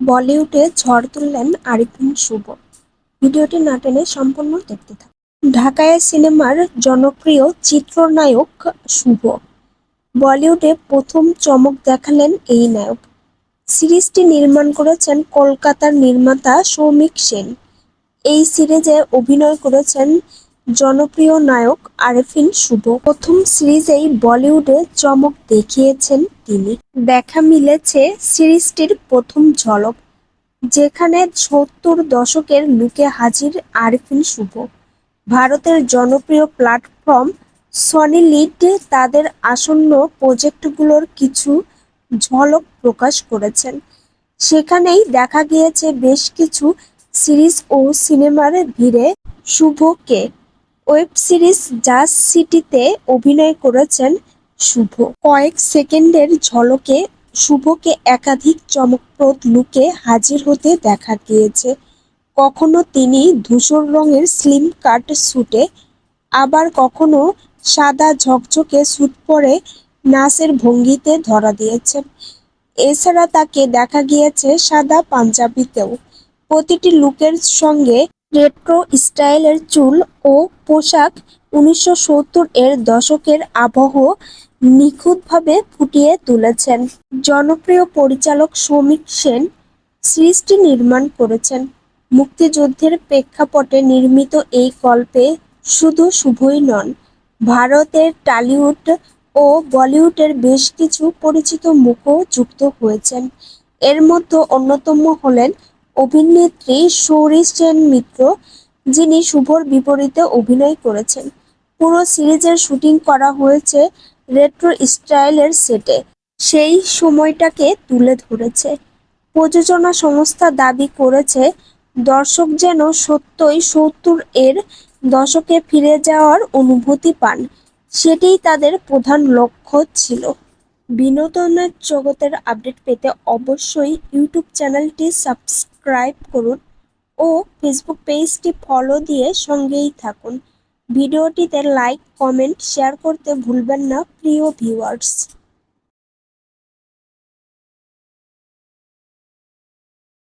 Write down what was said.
বলিউডে ঝড় তুললেন আরিফিন শুভ। ভিডিওটি না টেনে সম্পূর্ণ দেখতে থাকুন। ঢাকায় সিনেমার জনপ্রিয় চিত্রনায়ক শুভ। বলিউডে প্রথম চমক দেখালেন এই নায়ক। সিরিজটি নির্মাণ করেছেন কলকাতার নির্মাতা সৌমিক সেন। এই সিরিজে অভিনয় করেছেন জনপ্রিয় নায়ক আরেফিন শুভ। প্রথম সিরিজেই বলিউডে চমক দেখিয়েছেন তিনি। দেখা মিলেছে সিরিজটির প্রথম ঝলক, যেখানে সত্তর দশকের লুকে হাজির আরেফিন শুভ। ভারতের জনপ্রিয় প্ল্যাটফর্ম সনি লিড তাদের আসন্ন প্রজেক্টগুলোর কিছু ঝলক প্রকাশ করেছেন। সেখানেই দেখা গিয়েছে বেশ কিছু সিরিজ ও সিনেমার ভিড়ে শুভকে ওয়েব সিরিজ জাস্ট সিটিতে অভিনয় করেছেন শুভ। কয়েক সেকেন্ডের ঝলকে শুভকে একাধিক চমকপ্রদ লুকে হাজির হতে দেখা গিয়েছে। কখনো তিনি ধূসর রঙের স্লিম কাট স্যুটে, আবার কখনো সাদা ঝকঝকে স্যুট পরে নাচের ভঙ্গিতে ধরা দিয়েছেন। এছাড়া তাকে দেখা গিয়েছে সাদা পাঞ্জাবিতেও। প্রতিটি লুকের সঙ্গে রেট্রো স্টাইলের চুল ও পোশাক উনিশশো সত্তর এর দশকের আবহ নিখুঁতভাবে ফুটিয়ে তুলেছেন। জনপ্রিয় পরিচালক সৌমিক সেন সিরিজটি নির্মাণ করেছেন। মুক্তিযুদ্ধের প্রেক্ষাপটে নির্মিত এই গল্পে শুধু শুভই নন, ভারতের টালিউড ও বলিউডের বেশ কিছু পরিচিত মুখও যুক্ত হয়েছেন। এর মধ্যে অন্যতম হলেন অভিনেত্রী শৌরি সেন মিত্র, যিনি শুভর বিপরীতে অভিনয় করেছেন। পুরো সিরিজের শুটিং করা হয়েছে রেট্রো স্টাইলের সেটে। সেই সময়টাকে তুলে ধরেছে। প্রযোজনা সংস্থা দাবি করেছে, দর্শক যেন সত্যই সত্তর এর দশকে ফিরে যাওয়ার অনুভূতি পান। সেটিই তাদের প্রধান লক্ষ্য ছিল। বিনোদনের জগতের আপডেট পেতে অবশ্যই ইউটিউব চ্যানেলটি সাবস্ক্রাইব করুন ও ফেসবুক পেজটি ফলো দিয়ে সঙ্গেই থাকুন। ভিডিওটিতে লাইক, কমেন্ট, শেয়ার করতে ভুলবেন না, প্রিয় ভিউয়ার্স।